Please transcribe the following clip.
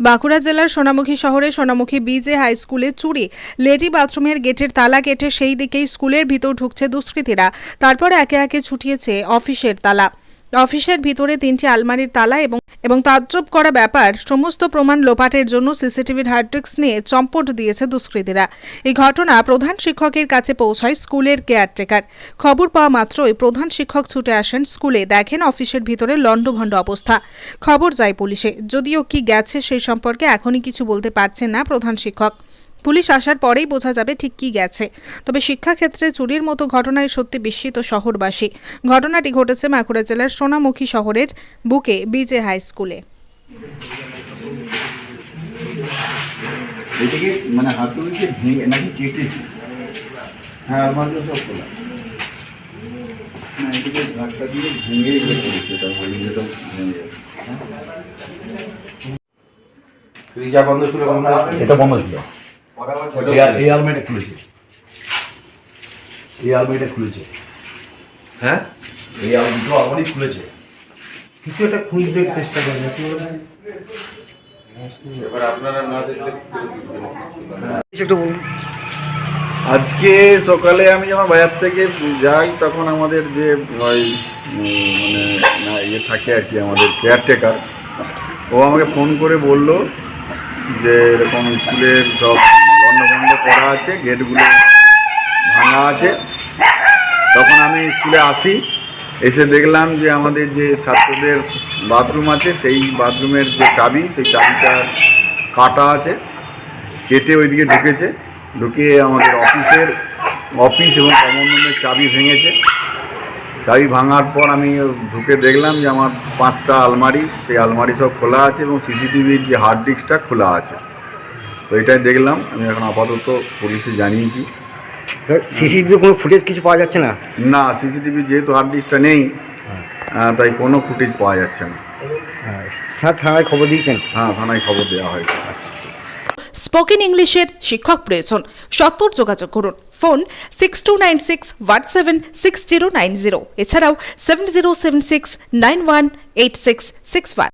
বাঁকুড়া জেলার সোনামুখী শহরে সোনামুখী বিজে হাই স্কুলে চুরি। লেডি বাথরুমের গেটের তালা কেটে সেই দিকেই স্কুলের ভিতর ঢুকছে দুষ্কৃতীরা। তারপর একে একে ছুটিয়েছে অফিসের তালা। অফিসের ভিতরে তিনটি আলমারির তালা এবং এবং তাজ্জব করা ব্যাপার, সমস্ত প্রমাণ লোপাটের জন্য সিসিটিভির হার্ডডিস্ক নিয়ে চম্পট দিয়েছে দুষ্কৃতীরা। এই ঘটনা প্রধান শিক্ষকের কাছে পৌঁছায় স্কুলের কেয়ারটেকার। খবর পাওয়া মাত্রই প্রধান শিক্ষক ছুটে আসেন স্কুলে, দেখেন অফিসের ভিতরে লণ্ডভণ্ড অবস্থা। খবর যায় পুলিশে। যদিও কি গেছে সেই সম্পর্কে এখনই কিছু বলতে পারছেন না প্রধান শিক্ষক। পুলিশ আসার পরেই বোঝা যাবে ঠিক কি গেছে। তবে শিক্ষাক্ষেত্রে চুরির মতো ঘটনায় সত্যি বিস্মিত শহরবাসী। ঘটনাটি ঘটেছে বাঁকুড়া জেলার সোনামুখী শহরের বুকে বিজে হাই স্কুলে। এটাকে মানে হাতুড়িকে ভেঙে নাকি কেটেছে হ্যাঁ আলমারিটা সব খোলা। না এটাকে ধাক্কা দিয়ে ভেঙে এটা ভেঙে ফ্রিজা বন্ধ ছিল। এটা বন্ধ ছিল। এই আলমারিটা খুলেছে। এই আলমারিটা খুলেছে। হ্যাঁ? এই আল দুটো আলমারি খুলেছে। কিছু একটা খুঁজতে চেষ্টা করেন এবার আপনারা না দেখলে একটু আজকে সকালে আমি যখন বাজার থেকে যাই তখন আমাদের যে ওই মানে না ইয়ে থাকে আর কি আমাদের কেয়ারটেকার ও আমাকে ফোন করে বলল যে এরকম স্কুলের সব বন্ধ করা আছে, গেটগুলো ভাঙা আছে। তখন আমি স্কুলে আসি, এসে দেখলাম যে আমাদের যে ছাত্রদের বাথরুম আছে, সেই বাথরুমের যে চাবি, সেই চাবিটা কাটা আছে, কেটে ওইদিকে ঢুকেছে। ঢুকিয়ে আমাদের অফিসের, অফিস এবং কমন রুমের চাবি ভেঙেছে। চাবি ভাঙার পর আমি ঢুকে দেখলাম যে আমার পাঁচটা আলমারি সেই আলমারি সব খোলা আছে এবং সিসিটিভির যে হার্ড ডিস্কটা খোলা আছে। তো এটাই দেখলাম আমি এখন আপাতত পুলিশে জানিয়েছি। সিসিটিভি কোনো ফুটেজ কিছু পাওয়া যাচ্ছে না? না সিসিটিভি যেহেতু হার্ড ডিস্কটা নেই আহ, তাই কোনো ফুটেজ পাওয়া যাচ্ছে না। হ্যাঁ স্যার থানায় খবর দিয়েছেন? হ্যাঁ থানায় খবর দেওয়া হয়েছে। স্পোকেন ইংলিশের শিক্ষক প্রয়োজন। সত্তর যোগাযোগ করুন। Phone six two nine six one seven six zero nine zero এছাড়াও seven zero seven six nine one eight six six one